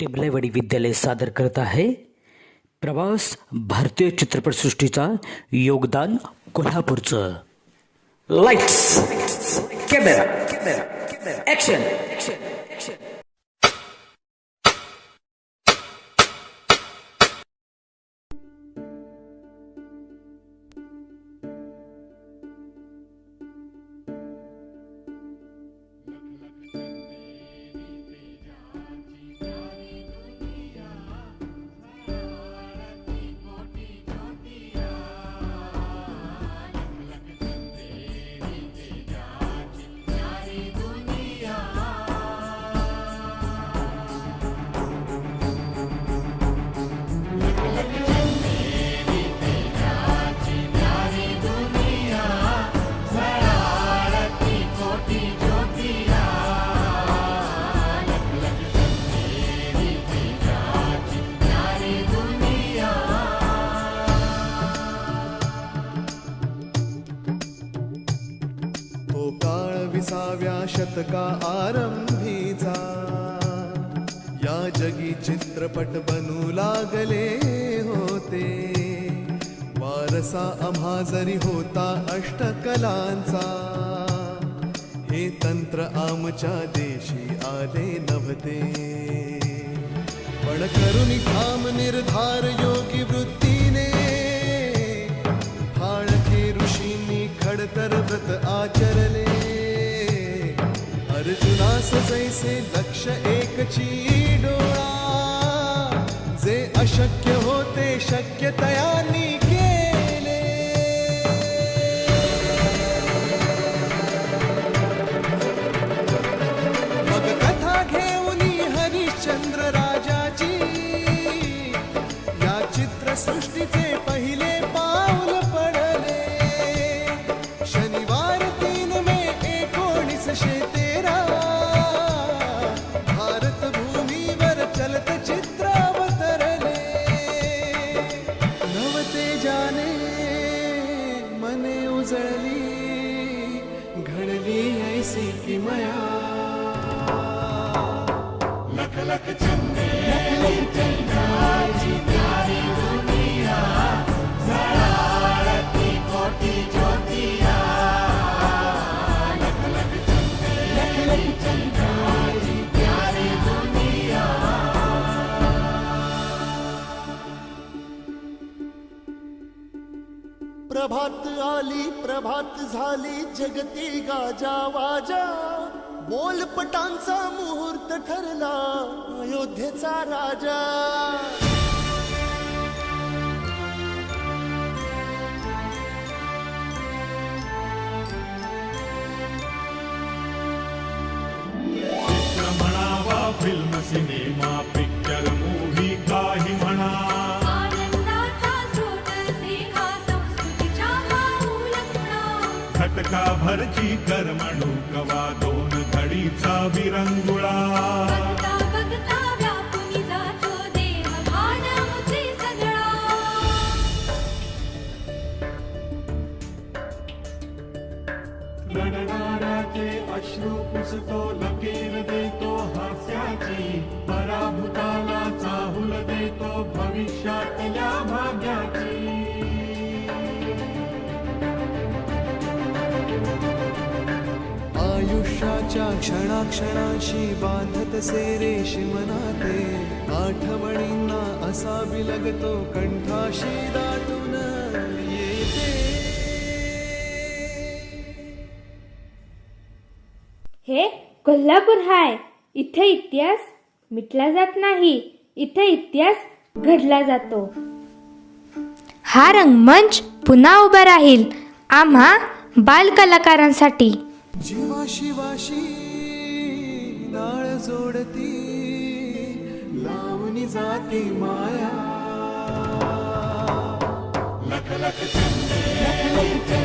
टिबलेवाडी विद्यालय सादर करत आहे. प्रवास भारतीय चित्रपटसृष्टीचा योगदान कोल्हापूरचं. लाईट्स कॅमेरा कॅमेरा ॲक्शन विसाव्या शतका आरंभीचा. या जगी चित्रपट बनू लागले होते. वारसा आम्हा जरी होता अष्टकलांचा. हे तंत्र आमच्या देशी आले नव्हते. पण करुणी थांब निर्धार योगी वृत्ती जैसे लक्ष एकची डोळा जे अशक्य होते शक्य तयानी केले मग कथा घेऊन हरिश्चंद्र राजाची या चित्रसृष्टीचे ऐसी किमया लख लख चंदे प्रभात आली प्रभात झाली जगती गाजा वाजा. बोलपटांचा मुहूर्त ठरला अयोध्येचा राजा. फिल्म सिनेमा पे जातो देह भान मुचे सगळा. रडणाऱ्याचे अश्रू पुसतो लकीर देतो हास्याची. पराभूताला चाहूल देतो भविष्यातल्या भाग्याची. आयुष्याच्या क्षणाक्षणाशी बांधत से रेशीम मनाते आठवणींना असा बिलगतो कंठाशी दाटून येते. हे कोल्हापूर हाय. इथे इतिहास मिटला जात नाही. इथे इतिहास घडला जातो. हा रंगमंच पुन्हा उभा राहील. आम्हा बालकलाकारांसाठी. जीवा शिवाशी नाळ जोडती लावणी जाती माया. लख लख